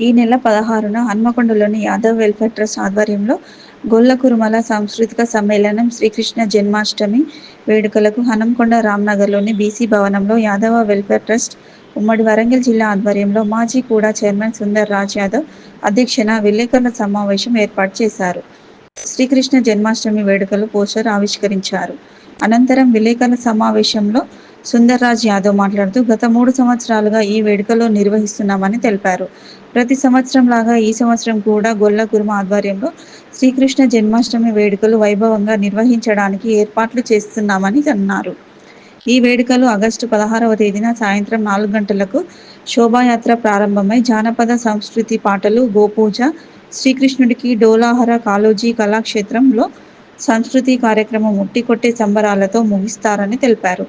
ఈ నెల పదహారున హన్మకొండలోని యాదవ్ వెల్ఫేర్ ట్రస్ట్ ఆధ్వర్యంలో గొల్ల కురుమల సాంస్కృతిక సమ్మేళనం శ్రీకృష్ణ జన్మాష్టమి వేడుకలకు హనంకొండ రామ్నగర్లోని బీసీ భవనంలో యాదవ వెల్ఫేర్ ట్రస్ట్ ఉమ్మడి వరంగల్ జిల్లా ఆధ్వర్యంలో మాజీ కూడా చైర్మన్ సుందర్ రాజ్ యాదవ్ అధ్యక్షన విలేకరుల సమావేశం ఏర్పాటు చేశారు. శ్రీకృష్ణ జన్మాష్టమి వేడుకలు పోస్టర్ ఆవిష్కరించారు. అనంతరం విలేకరుల సమావేశంలో సుందర్రాజ్ యాదవ్ మాట్లాడుతూ గత మూడు సంవత్సరాలుగా ఈ వేడుకలో నిర్వహిస్తున్నామని తెలిపారు. ప్రతి సంవత్సరం లాగా ఈ సంవత్సరం కూడా గొల్ల కుర్మ ఆధ్వర్యంలో శ్రీకృష్ణ జన్మాష్టమి వేడుకలు వైభవంగా నిర్వహించడానికి ఏర్పాట్లు చేస్తున్నామని అన్నారు. ఈ వేడుకలు ఆగస్టు పదహారవ తేదీన సాయంత్రం నాలుగు గంటలకు శోభాయాత్ర ప్రారంభమై జానపద సంస్కృతి పాటలు గోపూజ శ్రీకృష్ణుడికి డోలాహర కాలోజీ కళాక్షేత్రంలో సంస్కృతి కార్యక్రమం ముట్టికొట్టే సంబరాలతో ముగిస్తారని తెలిపారు.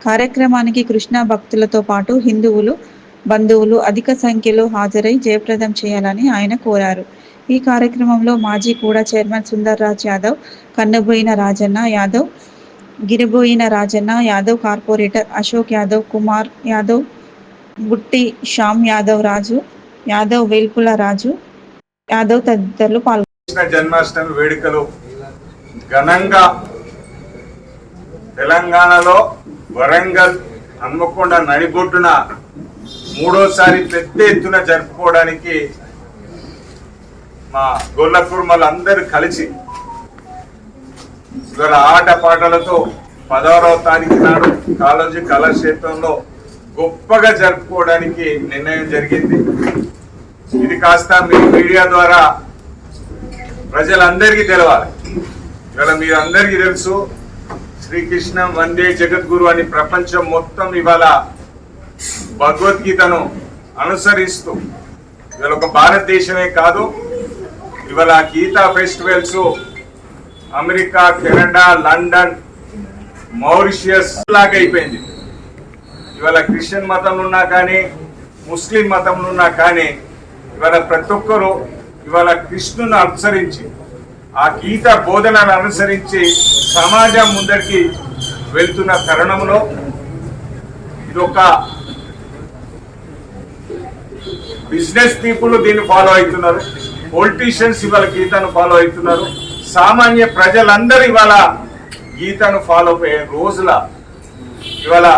కార్యక్రమానికి కృష్ణ భక్తులతో పాటు హిందువులు బంధువులు అధిక సంఖ్యలో హాజరై జయప్రదం చేయాలని ఆయన కోరారు. ఈ కార్యక్రమంలో మాజీ కూడా చైర్మన్ సుందర్రాజ్ యాదవ్ కన్నబోయిన రాజన్న యాదవ్ గిరిబోయిన రాజన్న యాదవ్ కార్పొరేటర్ అశోక్ యాదవ్ కుమార్ యాదవ్ బుట్టి శ్యామ్ యాదవ్ రాజు యాదవ్ వేల్పుల రాజు యాదవ్ తదితరులు పాల్గొన్నారు జన్మాష్టమి వేడుకలు ఘనంగా తెలంగాణలో వరంగల్ హన్మకొండ నడిబొట్టున మూడోసారి పెద్ద ఎత్తున జరుపుకోవడానికి మా గొల్ల కుర్మలు కలిసి ఇవాళ ఆట పాటలతో పదహారవ తారీఖు నాడు కాలేజీ కళాక్షేత్రంలో గొప్పగా జరుపుకోవడానికి నిర్ణయం జరిగింది. ఇది కాస్త మీ మీడియా ద్వారా ప్రజలందరికీ తెలవాలి. ఇవాళ మీరందరికీ తెలుసు శ్రీకృష్ణ వందే జగద్గురు అని ప్రపంచం మొత్తం ఇవాళ భగవద్గీతను అనుసరిస్తూ ఇవాళ ఒక భారతదేశమే కాదు ఇవాళ Gita festivals America Canada London Mauritius లాగా అయిపోయింది. ఇవాళ క్రిస్టియన్ మతంలో ఉన్నా కానీ ముస్లిం మతంలో ఉన్నా కానీ ఇవాళ ప్రతి ఒక్కరూ ఇవాళ కృష్ణుని అనుసరించి ఆ గీత బోధనను అనుసరించి సమాజం ముందరికి వెళ్తున్న తరుణంలో ఇదొక బిజినెస్ పీపుల్ దీన్ని ఫాలో అవుతున్నారు. పొలిటీషియన్స్ ఇవాళ గీతను ఫాలో అవుతున్నారు. సామాన్య ప్రజలందరూ ఇవాళ గీతను ఫాలో అయ్యే రోజుల ఇవాళ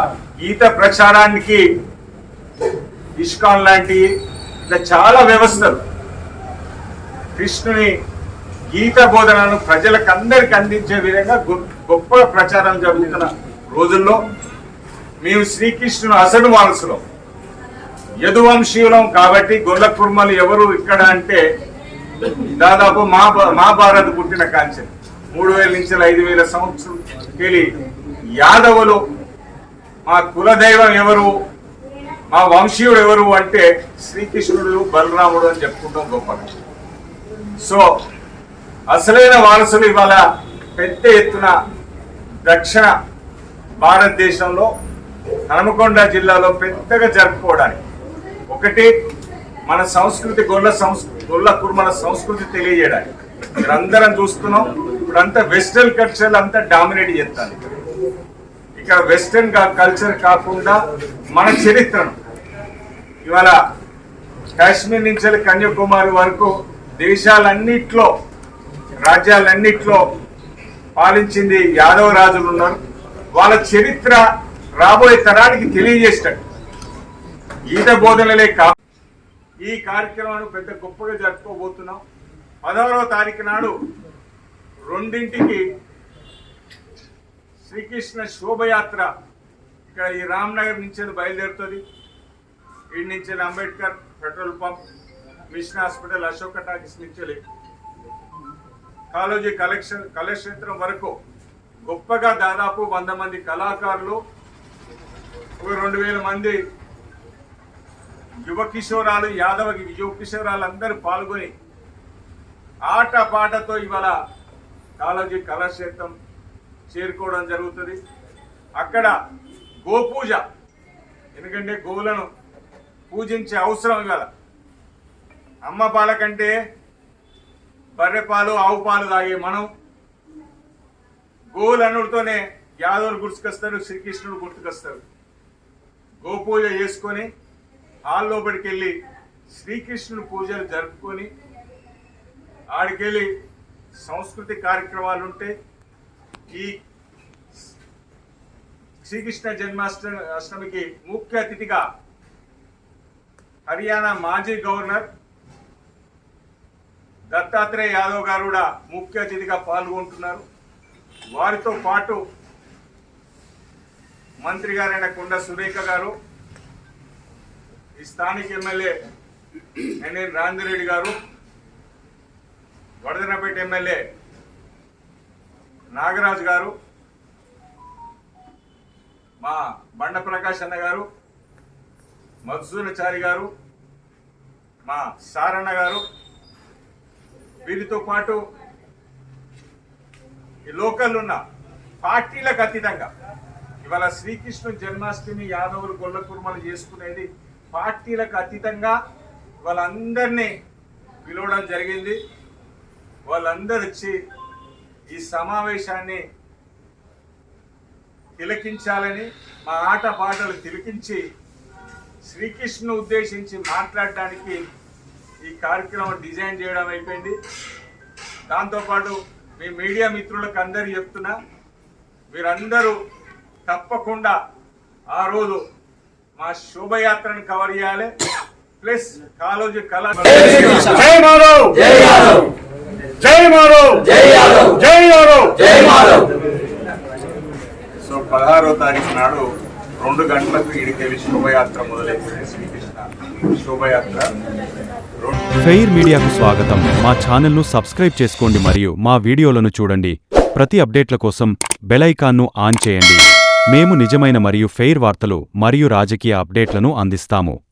గీత ప్రచారానికి ఇష్కాన్ లాంటి ఇట్లా చాలా వ్యవస్థలు. కృష్ణుని గీత బోధనను ప్రజలకు అందరికి అందించే విధంగా గొప్ప ప్రచారం జరుగుతున్న రోజుల్లో మేము శ్రీకృష్ణుని అసలు మనసులో యదువంశీయులం కాబట్టి గొల్ల కుర్మలు ఎవరు ఇక్కడ అంటే దాదాపు మా మహాభారత్ పుట్టిన కాంచెం మూడు వేల నుంచి ఐదు వేల సంవత్సరం తెలియ యాదవులు. మా కులదైవం ఎవరు? మా వంశీయుడు ఎవరు అంటే శ్రీకృష్ణుడు బలరాముడు అని చెప్పుకుంటాం గొప్పగా. సో అసలైన వారసులు ఇవాళ పెద్ద ఎత్తున దక్షిణ భారతదేశంలో హనుమకొండ జిల్లాలో పెద్దగా జరుపుకోవడానికి. ఒకటి మన సంస్కృతి గొల్ల సంస్కృతి గొల్ల కుర్మల సంస్కృతి తెలియజేయడానికి. అందరం చూస్తున్నాం ఇప్పుడంతా వెస్టర్న్ కల్చర్ అంతా డామినేట్ చేస్తాను ఇక్కడ వెస్టర్న్ కల్చర్ కాకుండా మన చరిత్రను. ఇవాళ కాశ్మీర్ నుంచి కన్యాకుమారి వరకు దేశాలన్నిట్లో రాజ్యాలన్నిట్లో పాలించింది యాదవ రాజులు ఉన్నారు. వాళ్ళ చరిత్ర రాబోయే తరానికి తెలియజేసినట్టు. ఈత బోధనలే కా ఈ కార్యక్రమాన్ని పెద్ద గొప్పగా జరుపుకోబోతున్నాం. పదహారవ తారీఖు నాడు రెండింటికి శ్రీకృష్ణ శోభయాత్ర ఇక్కడ ఈ రామ్నగర్ నుంచి బయలుదేరుతుంది. వీడి నుంచి Ambedkar petrol pump mission hospital Ashoka talkies నుంచి కాలేజీ కలెక్షన్ కళాక్షేత్రం వరకు గొప్పగా దాదాపు వంద మంది కళాకారులు ఒక రెండు వేల మంది యువ కిషోరాలు యాదవ యువ కిషోరాలు అందరూ పాల్గొని ఆట పాటతో ఇవాళ కాళోజీ కళాక్షేత్రం చేరుకోవడం జరుగుతుంది. అక్కడ గోపూజ ఎందుకంటే గోవులను పూజించే అవసరం ఇవాళ. అమ్మ పాల బర్రెపాలు బర్రె పాలు ఆవు పాలు తాగే మనం గోవులన్నుడితోనే యాదవులు గుర్తుకొస్తారు శ్రీకృష్ణుడు గుర్తుకొస్తారు. గోపూజ చేసుకొని హాల్ లోపలికి వెళ్ళి శ్రీకృష్ణుడు పూజలు జరుపుకొని ఆడికెళ్ళి సంస్కృతి కార్యక్రమాలు ఉంటే ఈ శ్రీకృష్ణ జన్మాష్టమి అష్టమికి ముఖ్య అతిథిగా హర్యానా మాజీ గవర్నర్ దత్తాత్రేయ యాదవ్ గారు కూడా ముఖ్య అతిథిగా పాల్గొంటున్నారు. వారితో పాటు మంత్రి గారైన కొండ సురేఖ గారు ఈ స్థానిక ఎమ్మెల్యే ఎన్ఎన్ రాంజిరెడ్డి గారు వడదనపేట ఎమ్మెల్యే నాగరాజు గారు మా బండ ప్రకాష్ అన్న గారు మధుసూనచారి గారు మా సారన్న గారు వీరితో పాటు ఈ లోకల్ ఉన్న పార్టీలకు అతీతంగా ఇవాళ శ్రీకృష్ణ జన్మాష్టమి యాదవులు గొల్ల కుర్మలు చేసుకునేది పార్టీలకు అతీతంగా వాళ్ళందరినీ పిలవడం జరిగింది. వాళ్ళందరూ వచ్చి ఈ సమావేశాన్ని తిలకించాలని మా ఆట పాటలు తిలకించి శ్రీకృష్ణుని ఉద్దేశించి మాట్లాడటానికి ఈ కార్యక్రమం డిజైన్ చేయడం అయిపోయింది. దాంతోపాటు మీ మీడియా మిత్రులకు అందరు చెప్తున్నా మీరందరూ తప్పకుండా ఆ రోజు మా శోభయాత్రను కవర్ చేయాలి. ప్లస్ కాలోజీ కళ జై మాధవ్. జై జై మాధవ్. మాధవ్. సో పదహారో తారీఖు నాడు రెండు గంటలకు ఇడికెళ్ళి శోభయాత్ర మొదలైంది. శ్రీకృష్ణ శోభయాత్ర. ఫెయిర్ మీడియాకు స్వాగతం. మా ఛానల్ను సబ్స్క్రైబ్ చేసుకోండి మరియు మా వీడియోలను చూడండి. ప్రతి అప్డేట్ల కోసం బెలైకాన్ను ఆన్ చేయండి. మేము నిజమైన మరియు ఫెయిర్ వార్తలు మరియు రాజకీయ అప్డేట్లను అందిస్తాము.